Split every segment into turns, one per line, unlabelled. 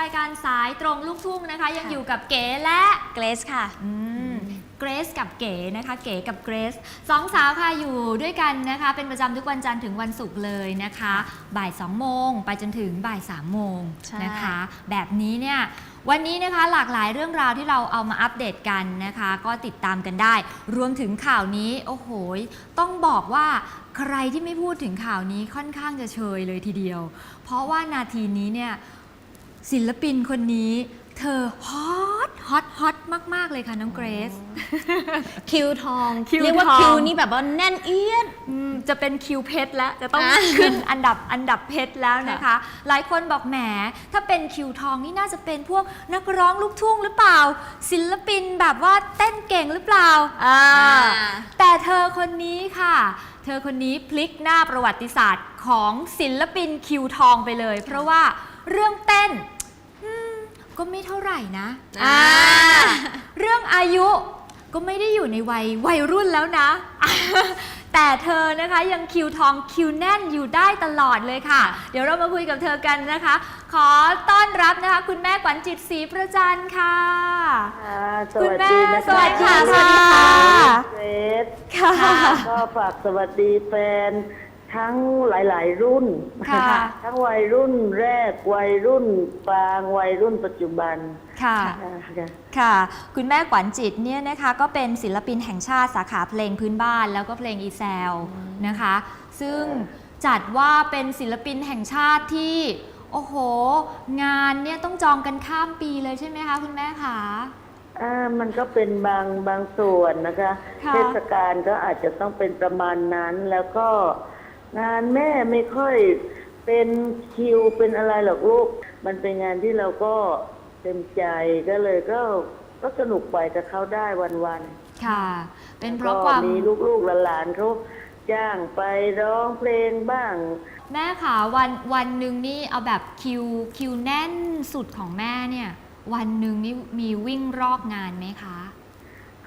รายการสายตรงลูกทุ่งนะคะ ยังอยู่กับเก๋และ
เกรซค่ะ
เกรซกับเก๋นะคะ เก๋กับเกรซสองสาวค่ะอยู่ด้วยกันนะคะ เป็นประจำทุกวันจันทร์ถึงวันศุกร์เลยนะคะ บ่าย2โมงไปจนถึงบ่าย3โมง
ใช่
นะคะ แบบนี้เนี่ยวันนี้นะคะหลากหลายเรื่องราวที่เราเอามาอัปเดตกันนะคะ ก็ติดตามกันได้ รวมถึงข่าวนี้ โอ้โห ต้องบอกว่าใครที่ไม่พูดถึงข่าวนี้ค่อนข้างจะเชยเลยทีเดียว เพราะว่านาทีนี้เนี่ย ศิลปินคนนี้ เธอฮอตฮอตฮอตมาก ๆ เลยค่ะ น้องเกรซ
คิวทอง
คิว
เรียกว่า
ทอง
คิวนี่แบบว่าแน่นเอียด
อืมจะเป็นคิวเพชรแล้ว จะต้อง
อะ
ขึ้นอันดับอันดับเพชรแล้วนะคะ หลายคนบอกแหม ถ้าเป็นคิวทองนี่น่าจะเป็นพวกนักร้องลูกทุ่งหรือเปล่า ศิลปินแบบว่าเต้นเก่งหรือเปล่าอ่าแต่เธอคนนี้ค่ะ เธอคนนี้พลิกหน้าประวัติศาสตร์ของศิลปินคิวทองไปเลย เพราะว่าเรื่องเต้นอืม ก็ไม่เท่าไหร่นะ
อ่า
เรื่องอายุก็ไม่ได้อยู่ในวัยวัยรุ่นแล้วนะ แต่เธอนะคะยังคิวทองคิวแน่นอยู่ได้ตลอดเลยค่ะ เดี๋ยวเรามาคุยกับเธอกันนะคะ ขอต้อนรับนะคะ คุณแม่ขวัญจิตศรีประจันค่ะ
ค่ะส
คุณ
วัส
แม่
ดีนะคะ
สวัสดีค่ะ
สวัสดีค่ะ
เฟส
ค่ะ
ก็ฝากสวัสดีแฟน ทั้งหลาย ๆ รุ่น
ค่ะ
ทั้งวัยรุ่นแรกวัยรุ่นกลางวัยรุ่นปัจจุบัน
ค่ะ
ค่ะ ค่ะ
ค่ะ คุณแม่ขวัญจิตเนี่ยนะคะก็เป็นศิลปินแห่งชาติสาขาเพลงพื้นบ้าน แล้วก็เพลงอีแซลนะคะ ซึ่งจัดว่าเป็นศิลปินแห่งชาติที่ โอ้โห งานเนี่ยต้องจองกันข้ามปีเลยใช่ไหมคะคุณแม่คะ
อ่ามันก็เป็นบางบางส่วนนะคะ
ค่ะ
เทศกาลก็อาจจะต้องเป็นประมาณนั้นแล้วก็ งานแม่ไม่ค่อยเป็นคิวเป็นอะไรหรอกลูก มันเป็นงานที่เราก็เต็มใจก็เลยก็ก็สนุกไปกับเขาได้วันๆ
ค่ะ เป็นเพราะความ
ก็มีลูกๆหลานๆเขาจ้างไปร้องเพลงบ้าง
แม่ค่ะวันวันหนึ่งนี่เอาแบบคิวคิวแน่นสุดของแม่เนี่ย วันหนึ่งนี่มีวิ่งรอบงานไหมคะ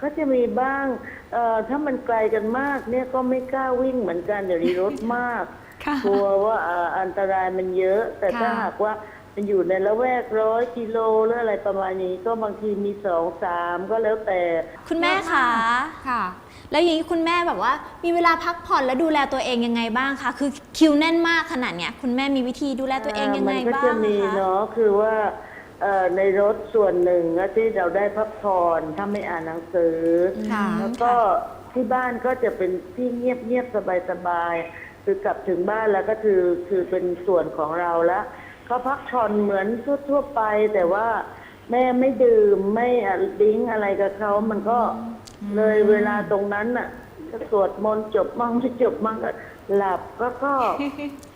เขาจะมีบ้างเอ่อถ้ามันไกลกันมากเนี่ยก็ไม่กล้าวิ่งเหมือนกันเดี๋ยวนี้รถมาก
ค่ะ
กลัวว่าเอ่ออันตรายมันเยอะ แต่ถ้า
ค่ะ
หากว่ามันอยู่ในละแวกร้อยกิโลหรืออะไรประมาณนี้ ก็บางทีมีสองสามก็แล้วแต่
คุณแม่คะ
ค่ะ
แล้วอย่างนี้คุณแม่แบบว่า มีเวลาพักผ่อนและดูแลตัวเองยังไงบ้างคะ คือคิวแน่นมากขนาดเนี้ยคุณแม่มีวิธีดูแลตัวเองยังไง
มันก็
บ้าง
จะมี
คะ
เนาะคือว่า เอ่อในรถส่วนหนึ่งอะที่เราได้พักผ่อนถ้าไม่อ่านหนังสือ
ค่ะ
แล้วก็ที่บ้านก็จะเป็นที่เงียบเงียบสบายสบายๆคือกลับถึงบ้านแล้วก็คือคือเป็นส่วนของเราแล้วก็พักผ่อนเหมือนทั่วๆไป แต่ว่าแม่ไม่ดื่มไม่อะดิ้งอะไรกับเขามันก็เลยเวลาตรงนั้นน่ะก็สวดมนต์จบมั่งไม่จบมั่งก็หลับก็ก็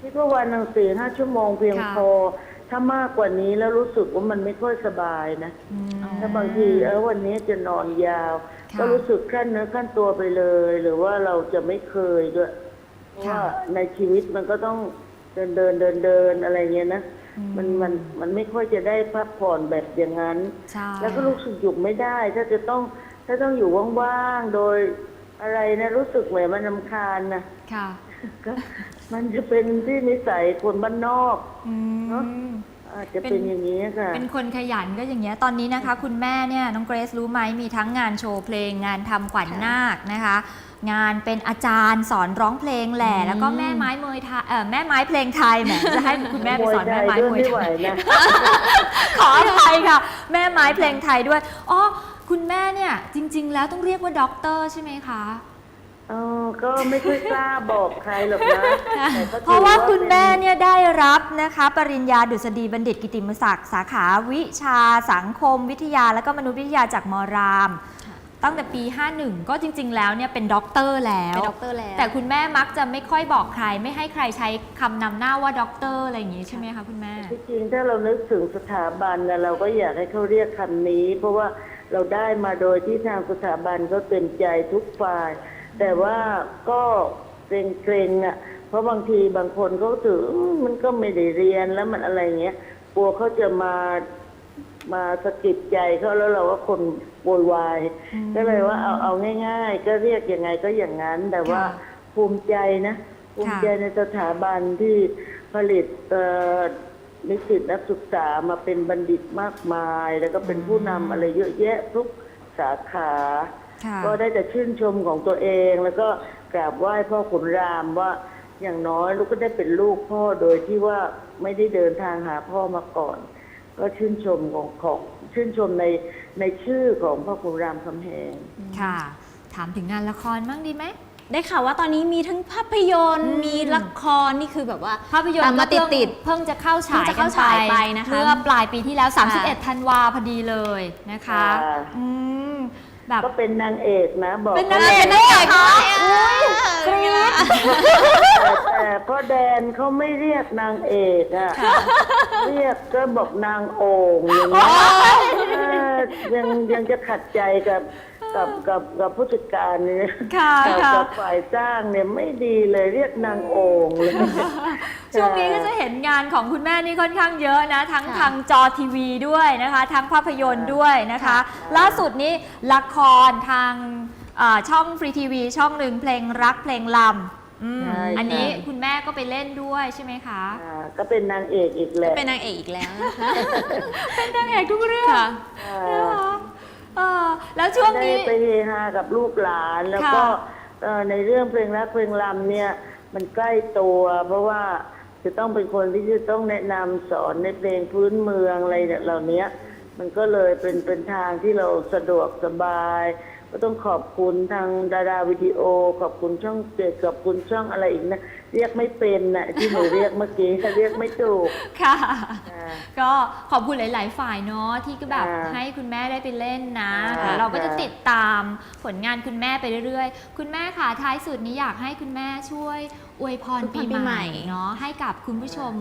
คิดว่าวันหนึ่งสี่ห้าชั่วโมงเพียง
ค่ะ
พอ ถ้ามากกว่านี้แล้วรู้สึกว่ามันไม่ค่อยสบายนะ
อืม
ถ้าบางทีเออวันนี้จะนอนยาว
ค่ะ
ก็รู้สึกขั้นเนื้อขั้นตัวไปเลย หรือว่าเราจะไม่เคยด้วยเพราะ
ค่ะ
ว่าในชีวิตมันก็ต้องเดินเดินเดินเดินอะไรเงี้ยนะ
อืม
มันมันมันไม่ค่อยจะได้พักผ่อนแบบอย่างนั้น
ใช่
แล้วก็รู้สึกอยู่ไม่ได้ ถ้าจะต้องถ้าต้องอยู่ว่างๆโดยอะไรนะรู้สึกเหมือนมันลำคาญนะ
ค่ะ
ก็มันจะเป็นที่นิสัยคนบ้านนอก
อื
เนอะ
ม
อาจจะ
เป็
เป็น นอย่างนี้ค่ะ
เป็นคนขยันก็อย่างเงี้ย ตอนนี้นะคะ คุณแม่เนี่ยน้องเกรซรู้ไหมมีทั้งงานโชว์เพลง งานทำขวัญนาคนะคะ งานเป็นอาจารย์สอนร้องเพลงแหละ แล้วก็แม่ไม้มวยไทยเออแม่ไม้เพลงไทยแหมจะให้คุณแม่ไปสอนแม่ไม้มวย
ไม่ไหว
ไทย
นะ
ขออภัยค่ะ แม่ไม้เพลงไทยด้วยอ๋อคุณแม่เนี่ยจริง ๆ แล้วต้องเรียกว่าด็อกเตอร์ใช่ไหมคะ
เออก็ไม่ค่อยกล้าบอกใครหรอกนะแต่ก็ถือ
เพราะว่าคุณแม่
เป็น
เนี่ยได้รับนะคะปริญญาดุษฎีบัณฑิตกิติมศักดิ์สาขาวิชาสังคมวิทยาและก็มนุษยวิทยาจากมราม ตั้งแต่ปี 51 ก็จริง ๆ แล้วเนี่ยเป็นด็อกเตอร์แล้ว
เป็นด็อกเตอร์แล้ว
แต่คุณแม่มักจะไม่ค่อยบอกใคร ไม่ให้ใครใช้คำนำหน้าว่าด็อกเตอร์อะไรอย่างงี้ใช่ไหมคะคุณแม่
ที่จริงถ้าเรานึกถึงสถาบันนะเราก็อยากให้เขาเรียกคำนี้ เพราะว่าเราได้มาโดยที่ทางสถาบันก็เต็มใจทุกฝ่าย แต่ว่าก็เกรงๆอะ เพราะบางทีบางคนเขาถืออืมมันก็ไม่ได้เรียนแล้วมันอะไรเงี้ยกลัวเขาจะมามาสะกิดใจเขาแล้วเราก็คนโวยวาย
อืม
ก็เลยว่าเอาเอาง่าย ๆ ก็เรียกยังไงก็อย่างนั้น แต่ว่า
ค่ะ
ภูมิใจนะภูมิใจในสถาบันที่ผลิตเอ่อนิสิตนักศึกษามาเป็นบัณฑิตมากมาย แล้วก็เป็นผู้นำอะไรเยอะแยะทุกสาขา
ค่ะ
ก็ได้แต่ชื่นชมของตัวเอง แล้วก็กราบไหว้พ่อขุนรามว่าอย่างน้อยลูกก็ได้เป็นลูกพ่อโดยที่ว่าไม่ได้เดินทางหาพ่อมาก่อน ก็ชื่นชมของของชื่นชมในในชื่อของพ่อขุนรามคำแหง
ค่ะ ถามถึงงานละครบ้างดีไหม
ได้ข่าวว่าตอนนี้มีทั้งภาพยนตร์
อืม
มีละครนี่คือแบบว่า
ภาพยนต
ตาม
ร์
มา
ก็เพิ่ง
ติด
เพิ่งจะเข้าฉาย
เพิ่งจะเข้าฉายไปนะคะ
เมื่อปลายปีที่แล้ว
ค่ะ
31 ธันวาพอดีเลยนะคะ
ค่ะ
อืม แบบ
ก็เป็นนางเอกนะบอก
เป็นนางเอกด้วยเหรอคะอุ้ยกรี๊ด
แต่แต่พ่อแดนเขาไม่เรียกนางเอกอะเรียกก็บอกนางโอ่งอย่างนี้เออยังยังจะขัดใจกับกับกับกับผู้จัดการเนี่ย
ค่ะ
กับ
ค่ะ
กับฝ่ายจ้างเนี่ยไม่ดีเลยเรียกนางโอ่งเลย
ช่วงนี้ก็จะเห็นงานของคุณแม่นี่ค่อนข้างเยอะนะ ทั้ง
ค่ะ
ทางจอทีวีด้วยนะคะ ทั้งภาพยนตร์ด้วยนะคะ
ค่ะ
ล่าสุดนี้ละครทางเอ่อช่องฟรีทีวีช่องหนึ่งเพลงรักเพลงลำอืม
ใช่
อันนี้
ค่ะ
คุณแม่ก็ไปเล่นด้วยใช่ไหมคะ
อ่าก็เป็นนางเอกอีกแหละ
เป็นนางเอกอีกแล้วนะคะ
เป็นนางเอกทุกเรื่อง
ค่ะ
อ่า
นะคะเออแล้วช่วง
ได้
นี้
ไปเฮฮากับลูกหลานแล้วก็
ค่ะ
เอ่อในเรื่องเพลงรักเพลงรำเนี่ย มันใกล้ตัว เพราะว่า จะต้องเป็นคนที่จะต้องแนะนำสอนในเพลงพื้นเมืองอะไรเหล่านี้มันก็เลยเป็นเป็นทางที่เราสะดวกสบาย ก็ต้องขอบคุณทางดาราวิดีโอ ขอบคุณช่องเจ็ดขอบคุณช่องอะไรอีกนะ เรียกไม่เป็นนะที่หนูเรียกเมื่อกี้เรียกไม่ถูก
ค่ะ
อ่า
ก็ขอบคุณหลาย ๆ ฝ่ายเนาะที่ก็แบบ
อ่า
ให้คุณแม่ได้ไปเล่นนะ
อ่า
เราก็จะ
ค่ะ
ติดตามผลงานคุณแม่ไปเรื่อยๆ คุณแม่ค่ะท้ายสุดนี้อยากให้คุณแม่ช่วย อวยพร
อวยพร
ปี
ปี
ให
ใหม่
ม่เนาะให้กับคุณผู้ชม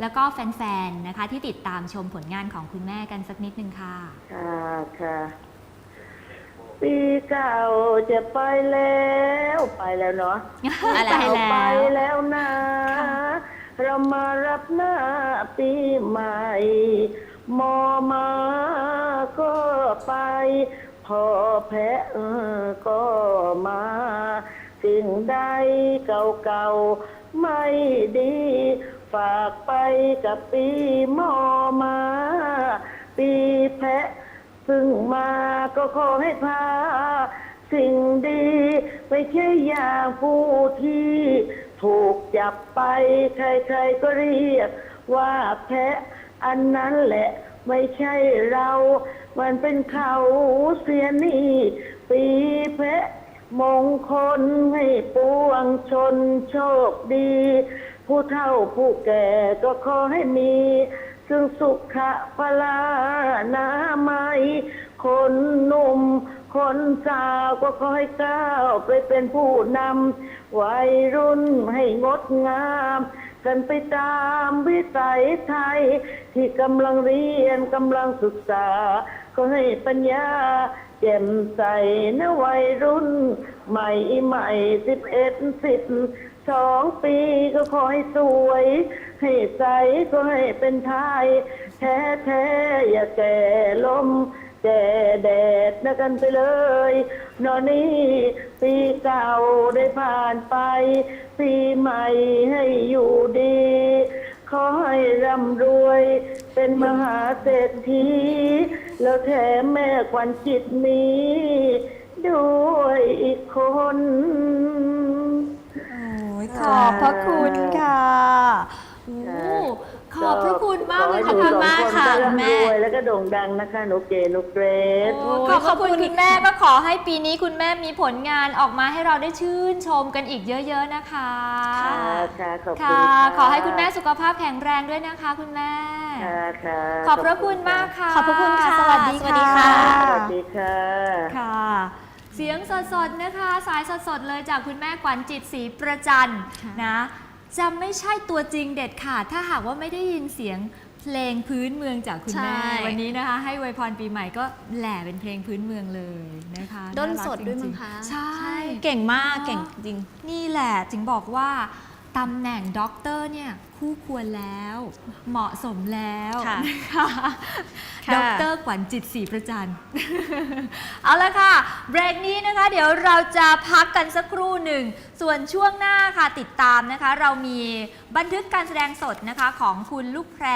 แล้วก็แฟนๆ นะคะ ที่ติดตามชมผลงานของคุณแม่กันสักนิดนึงค่ะ
ค่ะค่ะ ปีเก่าจะไปแล้วไปแล้วเนาะ
ไปแล้ว
ปีเก่าไปแล้วนะ เรามารับหน้าปีใหม่ มอมาก็ไป พอแพ้เออก็มา สิ่งใดเก่าๆไม่ดี ฝากไปกับปีมอมา ปีแพะพึ่งมาก็ขอให้พา สิ่งดีไปแค่อย่างผู้ที่ถูกจับไป ใครๆก็เรียกว่าแพะอันนั้นแหละไม่ใช่เรา มันเป็นเขาเสียนี่ ปีแพะ มงคลให้ปวงชนโชคดี ผู้เฒ่าผู้แก่ก็ขอให้มี ซึ่งสุขะพลานามัย คนหนุ่ม คนสาวก็ขอให้ก้าวไปเป็นผู้นำวัยรุ่นให้งดงาม กันไปตามวิสัยไทย ที่กำลังเรียนกำลังศึกษา ก็ให้ปัญญา แจ่มใสนะวัยรุ่น ใหม่ใหม่สิบเอ็ดสิบสองปีก็ขอให้สวย ให้ใสก็ให้เป็นไทย แท้แท้อย่าแก่ลมแก่แดดนะกันไปเลย นอนนี้ปีเก่าได้ผ่านไป ปีใหม่ให้อยู่ดี ขอให้ร่ำรวย เป็นมหาเศรษฐีแล้วแถมแม่ขวันจิตนี้ ด้วยอีกคน โอ้ย
ขอบพระคุณค่ะ โอ้ ขอบพระคุณมากเลย
ขอ
ค่ะ
ให้หนู
มาก
สอง
ค่ะ
ก็
คุณ
ร่ำ
แม่
รวยแล้วก็โด่งดังนะคะหนูเก๋หนูเกรซ
โอ้ขอบพระคุณคุณแม่ก็ขอให้ปีนี้คุณแม่มีผลงานออกมาให้เราได้ชื่นชมกันอีกเยอะ ๆ นะคะ
ค่ะค่ะขอบคุณ
ค่ะ
ค่ะ
ขอให้คุณแม่สุขภาพแข็งแรงด้วยนะคะ คุณแม่
ค่ะค่ะ
ขอบพระคุณมากค่ะ
ขอบพระคุณค่ะ
สวัสดี
สวัสดีค่ะ
สวัสดีค่ะ
ค่ะ เสียงสดๆ นะคะ สายสดๆ เลยจากคุณแม่ขวัญจิตศรีประจันนะ จะไม่ใช่ตัวจริงเด็ดขาดถ้าหากว่าไม่ได้ยินเสียงเพลงพื้นเมืองจากคุณแม่
ใช่
วันนี้นะคะ ให้อวยพรปีใหม่ก็แหล่เป็นเพลงพื้นเมืองเลยนะคะ
ด้นา
รัก
สดด้วย
จริ
มั้
ง
ง
ๆ
คะ
ใช่
เก่งมาก
เนอะ
เก่งจริง
นี่แหละจึงบอกว่า ตำแหน่งด็อกเตอร์เนี่ยคู่ควรแล้ว เหมาะสมแล้ว
ค่ะ
นะคะ
ค่ะ
ด็อกเตอร์ขวัญจิตศรีประจันทร์เอาละค่ะ เบรกนี้นะคะ เดี๋ยวเราจะพักกันสักครู่หนึ่ง ส่วนช่วงหน้าค่ะติดตามนะคะ เรามีบันทึกการแสดงสดนะคะของคุณลูกแพร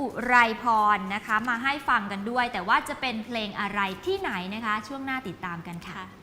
อุไรพรนะคะ มาให้ฟังกันด้วย แต่ว่าจะเป็นเพลงอะไรที่ไหนนะคะ ช่วงหน้าติดตามกันค่ะ
มา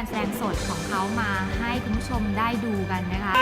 การแสดงสดของเขามาให้คุณผู้ชมได้ดูกันนะคะ